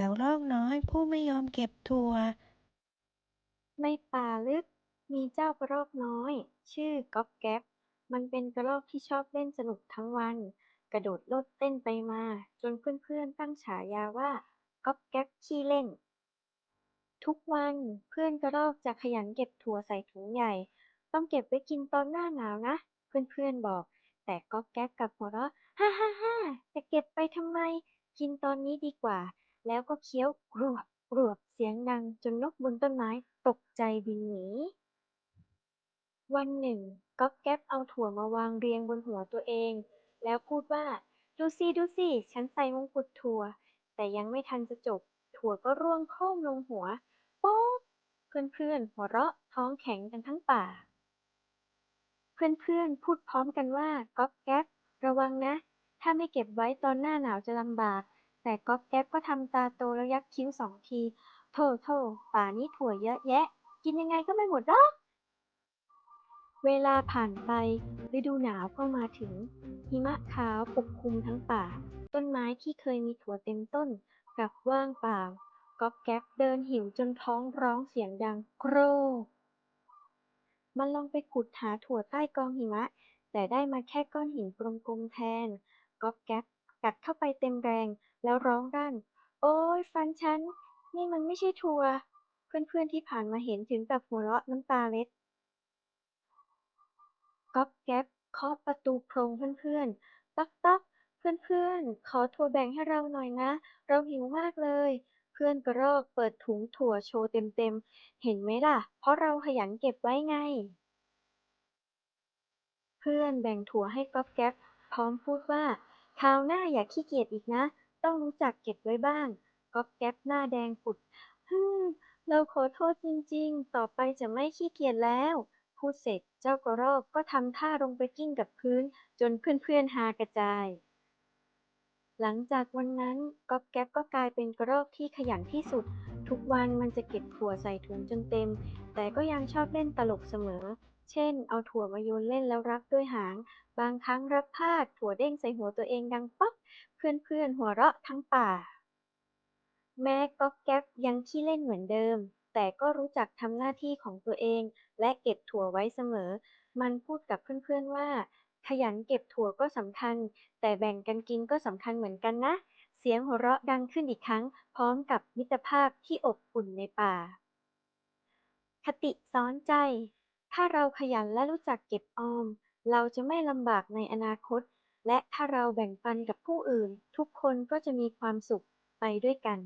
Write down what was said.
กระรอกน้อยผู้ไม่ยอมเก็บถั่วในป่าลึกมีเจ้ากระรอกน้อย ชื่อก๊อบแก๊บ มันเป็นกระรอกที่ชอบเล่นสนุกทั้งวัน กระโดดโลดเต้นไปมา จนเพื่อนๆตั้งฉายาว่าก๊อบแก๊บขี้เล่น ทุกวันเพื่อนกระรอกจะขยันเก็บถั่วใส่ถุงใหญ่ ต้องเก็บไว้กินตอนหน้าหนาวนะ เพื่อนๆบอก แต่ก๊อบแก๊บกลับหัวเราะฮ่าฮ่าฮ่าจะเก็บไปทำไม กินตอนนี้ดีกว่า แล้วก็เคี้ยวกรวบกรวบเสียงดังจนนกบนต้นไม้ตกใจบินหนีวันหนึ่งก๊อบแก๊บเอาถั่วมาวางเรียงบนหัวตัวเอง แล้วพูดว่า ดูสิดูสิฉันใส่มงกุฎถั่ว แต่ยังไม่ทันจะจบ ถั่วก็ร่วงโค่มลงหัวโป๊กเพื่อนๆหัวเราะท้องแข็งกันทั้งป่า เพื่อนๆพูดพร้อมกันว่าก๊อบแก๊บระวังนะ ถ้าไม่เก็บไว้ตอนหน้าหนาวจะลำบาก แต่ก๊อบแก๊บก็ทำตาโตแล้วยักคิ้วสองทีโถโถป่านี้ถั่วเยอะแยะ กินยังไงก็ไม่หมดหรอกเวลาผ่านไปฤดูหนาวก็มาถึง หิมะขาวปกคลุมทั้งป่า ต้นไม้ที่เคยมีถั่วเต็มต้นกลับว่างเปล่าก๊อบแก๊บเดินหิวจนท้องร้องเสียงดังโครกมันลองไปขุดหาถั่วใต้กองหิมะ แต่ได้มาแค่ก้อนหินกลมๆแทนก๊อบแก๊บ กัดเข้าไปเต็มแรง แล้วร้องรั่น โอ๊ย ฟันฉัน นี่มันไม่ใช่ถั่ว เพื่อนๆที่ผ่านมาเห็นถึงกับหัวเราะน้ำตาเล็ดก๊อบแก๊บเคาะประตูโพรงเพื่อนๆ ตักตักเพื่อนๆ ขอถั่วแบ่งให้เราหน่อยนะ เราหิวมากเลย เพื่อนกระรอกเปิดถุงถั่วโชว์เต็มๆ เห็นไหมล่ะ เพราะเราขยันเก็บไว้ไง เพื่อนแบ่งถั่วให้ก๊อบแก๊บพร้อมพูดว่า คราวหน้าอย่าขี้เกียจอีกนะ ต้องรู้จักเก็บไว้บ้าง ก๊อบแก๊บหน้าแดงปุดฮึมเราขอโทษจริงๆ ต่อไปจะไม่ขี้เกียจแล้ว พูดเสร็จเจ้ากระรอกก็ทำท่าลงไปกิ้งกับพื้น จนเพื่อนๆ ฮากระจาย หลังจากวันนั้นก๊อบแก๊บก็กลายเป็นกระรอกที่ขยันที่สุด ทุกวันมันจะเก็บถั่วใส่ถุงจนเต็ม แต่ก็ยังชอบเล่นตลกเสมอ เช่น เอาถั่วมาโยนเล่นแล้วรับด้วยหาง บางครั้งรับพลาดถั่วเด้งใส่หัวตัวเองดังป๊อก เพื่อนๆ หัวเราะทั้งป่า แม้ก๊อบแก๊บยังขี้เล่นเหมือนเดิม แต่ก็รู้จักทำหน้าที่ของตัวเอง และเก็บถั่วไว้เสมอ มันพูดกับเพื่อนๆว่า ขยันเก็บถั่วก็สำคัญ แต่แบ่งกันกินก็สำคัญเหมือนกันนะ เสียงหัวเราะดังขึ้นอีกครั้ง พร้อมกับมิตรภาพที่อบอุ่นในป่าคติสอนใจ ถ้าเราขยันและรู้จักเก็บออม เราจะไม่ลำบากในอนาคต และถ้าเราแบ่งปันกับผู้อื่น ทุกคนก็จะมีความสุขไปด้วยกัน